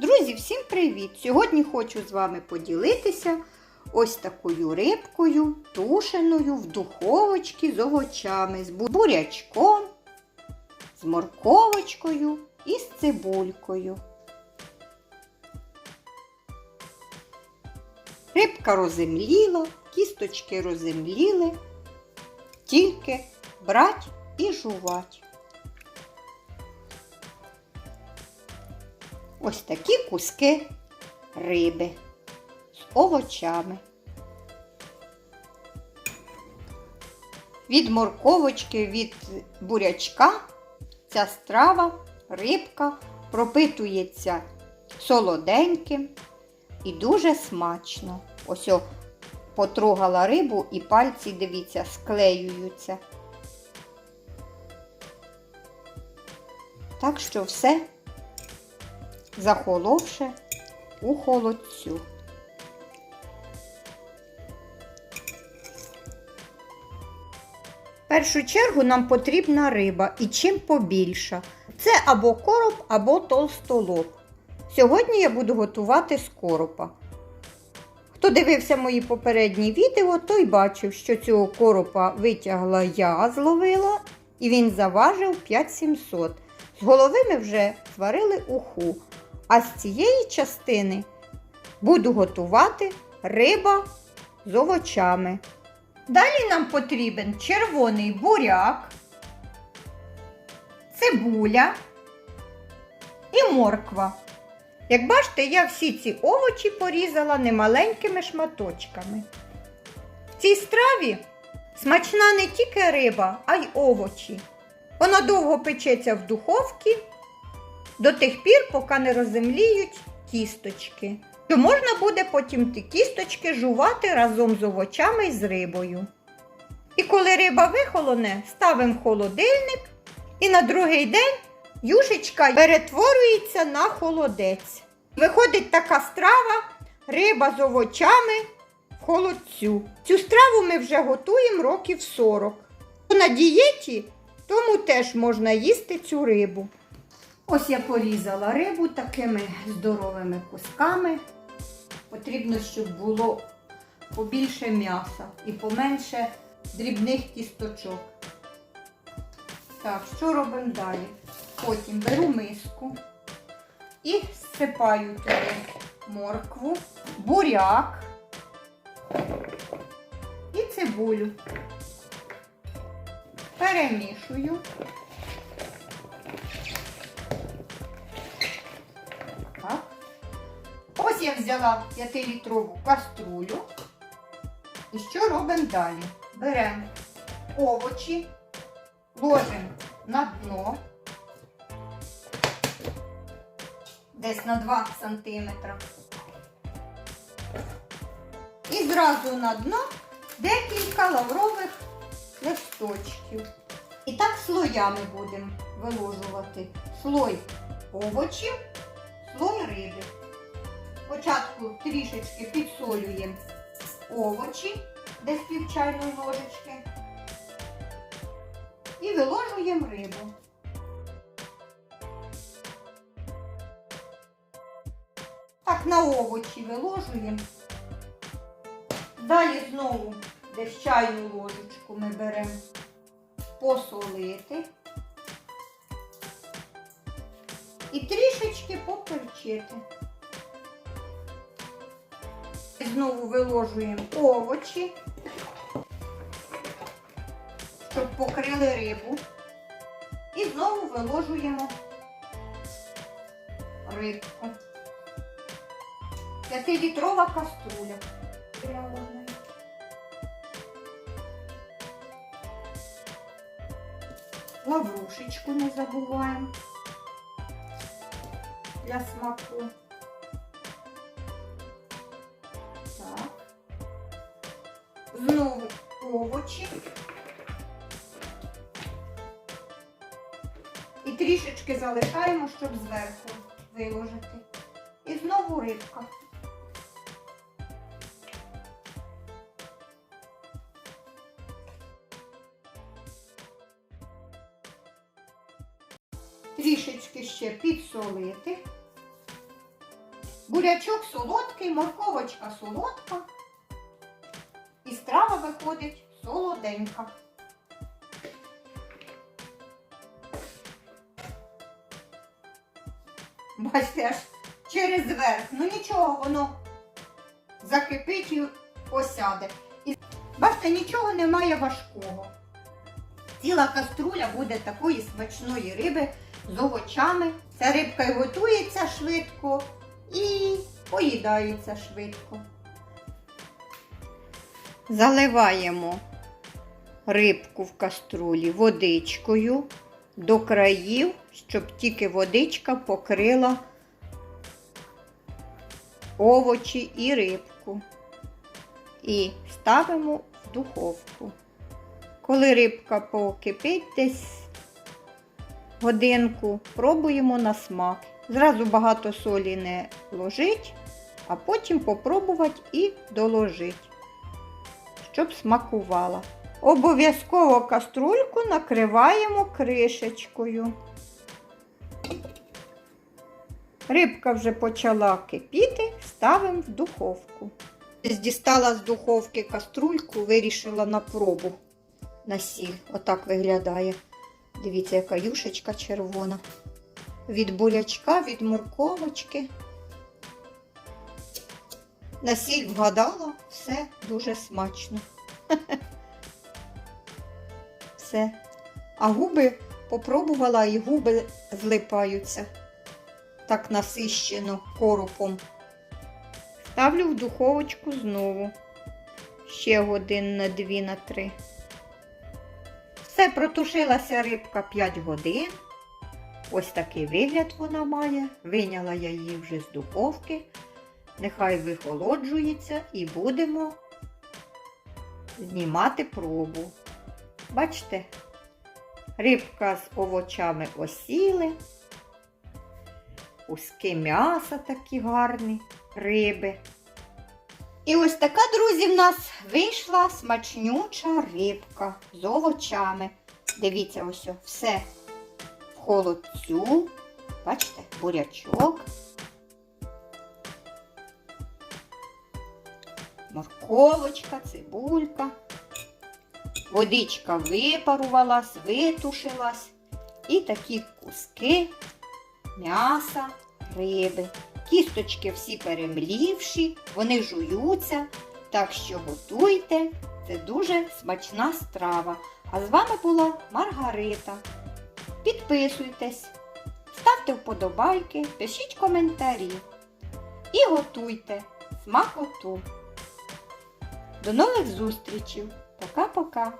Друзі, всім привіт! Сьогодні хочу з вами поділитися ось такою рибкою, тушеною в духовочці з овочами, з бурячком, з морковочкою і з цибулькою. Рибка роземліла, кісточки роземліли, тільки брать і жувать. Ось такі куски риби з овочами. Від морковочки, від бурячка ця страва, рибка пропитується солоденьким і дуже смачно. Ось потрогала рибу і пальці, дивіться, склеюються. Так що все захоловше у холодцю. В першу чергу нам потрібна риба і чим побільша. Це або короб, або толстолоб. Сьогодні я буду готувати з коропа. Хто дивився мої попередні відео, той бачив, що цього коропа витягла я, зловила, і він заважив 5700. З голови ми вже зварили уху. А з цієї частини буду готувати риба з овочами. Далі нам потрібен червоний буряк, цибуля і морква. Як бачите, я всі ці овочі порізала немаленькими шматочками. В цій страві смачна не тільки риба, а й овочі. Вона довго печеться в духовці до тих пір, поки не роземліють кісточки. То можна буде потім ті кісточки жувати разом з овочами і з рибою. І коли риба вихолоне, ставимо в холодильник і на другий день юшечка перетворюється на холодець. Виходить така страва, риба з овочами в холодцю. Цю страву ми вже готуємо років 40. На дієті тому теж можна їсти цю рибу. Ось я порізала рибу такими здоровими кусками. Потрібно, щоб було побільше м'яса і поменше дрібних кісточок. Так, що робимо далі? Потім беру миску і всипаю туди моркву, буряк і цибулю. Перемішую. Ось я взяла 5-літрову каструлю. І що робимо далі? Беремо овочі, ложимо на дно, десь на 2 см. І зразу на дно декілька лаврових листочків. І так слоями будемо виложувати слой овочів, слой риби. Спочатку трішечки підсолюємо овочі, десь пів чайної ложечки. І виложуємо рибу. Так, на овочі виложуємо. Далі знову десь чайну ложечку ми беремо посолити і трішечки поперчити. Знову виложуємо овочі, щоб покрили рибу. І знову виложуємо рибку. П'ятилітрова каструля. Лаврушечку не забуваємо для смаку. Овочі. І трішечки залишаємо, щоб зверху виложити. І знову рибка. трішечки ще підсолити. Бурячок солодкий, морковочка солодка. І страва виходить солоденька. Бачите, аж через верх. Ну нічого, воно закипить і осяде. І бачите, нічого немає важкого. Ціла каструля буде такої смачної риби з овочами. Ця рибка і готується швидко і поїдається швидко. Заливаємо рибку в каструлі водичкою до країв, щоб тільки водичка покрила овочі і рибку. І ставимо в духовку. Коли рибка покипить десь годинку, пробуємо на смак. Зразу багато солі не ложить, а потім попробувати і доложить, щоб смакувала. Обов'язково каструльку накриваємо кришечкою. Рибка вже почала кипіти, ставимо в духовку. Дістала з духовки каструльку, вирішила на пробу на сіль. Отак виглядає. Дивіться, яка юшечка червона. Від бурячка, від морковочки. На сіль вгадала, все дуже смачно. Все. А губи попробувала і губи злипаються. Так насищено коропом. Ставлю в духовочку знову. Ще годин на дві на три. Все, протушилася рибка 5 годин. Ось такий вигляд вона має. Виняла я її вже з духовки. Нехай вихолоджується і будемо знімати пробу. Бачите, рибка з овочами осіли, куски м'яса такі гарні, риби. І ось така, друзі, в нас вийшла смачнюча рибка з овочами. Дивіться, ось все в холодцю. Бачите, бурячок. Морковочка, цибулька. Водичка випарувалась, витушилась. І такі куски м'яса, риби. Кісточки всі перемлівші, вони жуються. Так що готуйте. Це дуже смачна страва. А з вами була Маргарита. Підписуйтесь, ставте вподобайки, пишіть коментарі і готуйте смакоту. До нових зустрічей. Пока-пока.